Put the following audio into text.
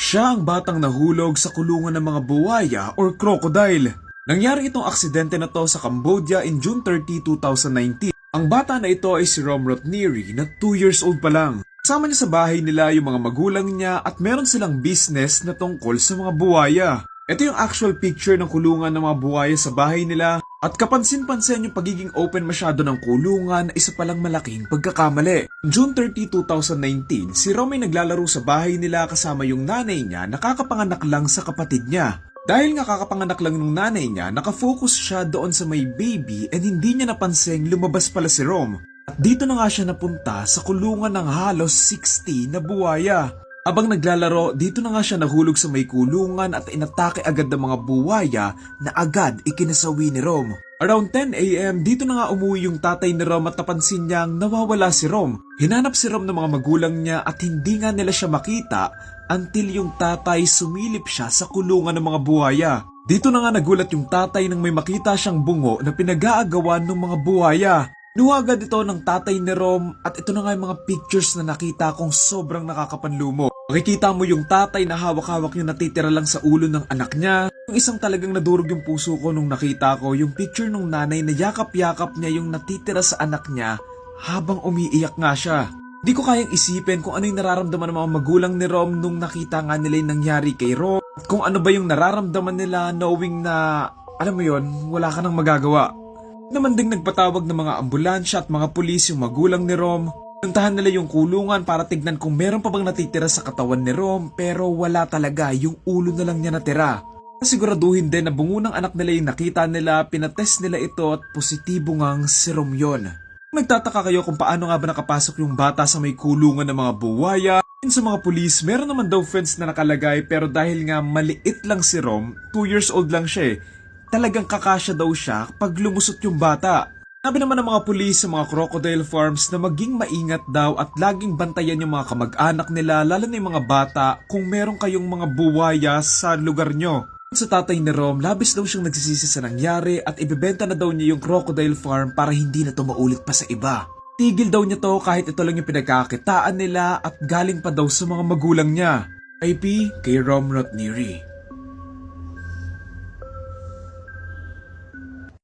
Siya ang batang nahulog sa kulungan ng mga buwaya or crocodile. Nangyari itong aksidente na to sa Cambodia in June 30, 2019. Ang bata na ito ay si Rom Rotneri na 2 years old pa lang. Kasama niya sa bahay nila yung mga magulang niya at meron silang business na tungkol sa mga buwaya. Ito yung actual picture ng kulungan ng mga buwaya sa bahay nila at kapansin-pansin yung pagiging open masyado ng kulungan isa palang malaking pagkakamali. June 30, 2019, si Rom ay naglalaro sa bahay nila kasama yung nanay niya nakakapanganak lang sa kapatid niya. Dahil nga kakapanganak lang ng nanay niya, nakafocus siya doon sa may baby and hindi niya napansing lumabas pala si Rom. At dito na nga siya napunta sa kulungan ng halos 60 na buwaya. Abang naglalaro, dito na nga siya nahulog sa may kulungan at inatake agad ng mga buwaya na agad ikinasawi ni Rom. Around 10am, dito na nga umuwi yung tatay ni Rom at napansin niyang nawawala si Rom. Hinanap si Rom ng mga magulang niya at hindi nga nila siya makita until yung tatay sumilip siya sa kulungan ng mga buhaya. Dito na nga nagulat yung tatay nang may makita siyang bungo na pinag-aagawan ng mga buhaya. Nuwagad ito ng tatay ni Rom at ito na nga yung mga pictures na nakita kong sobrang nakakapanlumo. Makikita mo yung tatay na hawak-hawak yung natitira lang sa ulo ng anak niya. Yung isang talagang nadurog yung puso ko nung nakita ko yung picture ng nanay na yakap-yakap niya yung natitira sa anak niya habang umiiyak nga siya. Di ko kayang isipin kung ano yung nararamdaman ng mga magulang ni Rom nung nakita nga nila yung nangyari kay Rom. At kung ano ba yung nararamdaman nila knowing na, alam mo yon wala ka nang magagawa. Naman ding nagpatawag ng mga ambulansya at mga pulis yung magulang ni Rom. Puntahan nila yung kulungan para tignan kung meron pa bang natitira sa katawan ni Rom pero wala talaga yung ulo na lang niya natira. Siguraduhin din na bungo ng anak nila yung nakita nila, pinatest nila ito at positibo ngang si Rom yun. Nagtataka kayo kung paano nga ba nakapasok yung bata sa may kulungan ng mga buwaya. Yun sa mga pulis, meron naman daw fence na nakalagay pero dahil nga maliit lang si Rom, 2 years old lang siya eh, talagang kakasya daw siya pag lumusot yung bata. Sabi naman ng mga pulis sa mga crocodile farms na maging maingat daw at laging bantayan yung mga kamag-anak nila lalo na yung mga bata kung meron kayong mga buwaya sa lugar nyo. Sa tatay ni Rom, labis daw siyang nagsisisi sa nangyari at ibebenta na daw niya yung crocodile farm para hindi na to maulit pa sa iba. Tigil daw niya to kahit ito lang yung pinagkakitaan nila at galing pa daw sa mga magulang niya. IP kay Rom Rotneri.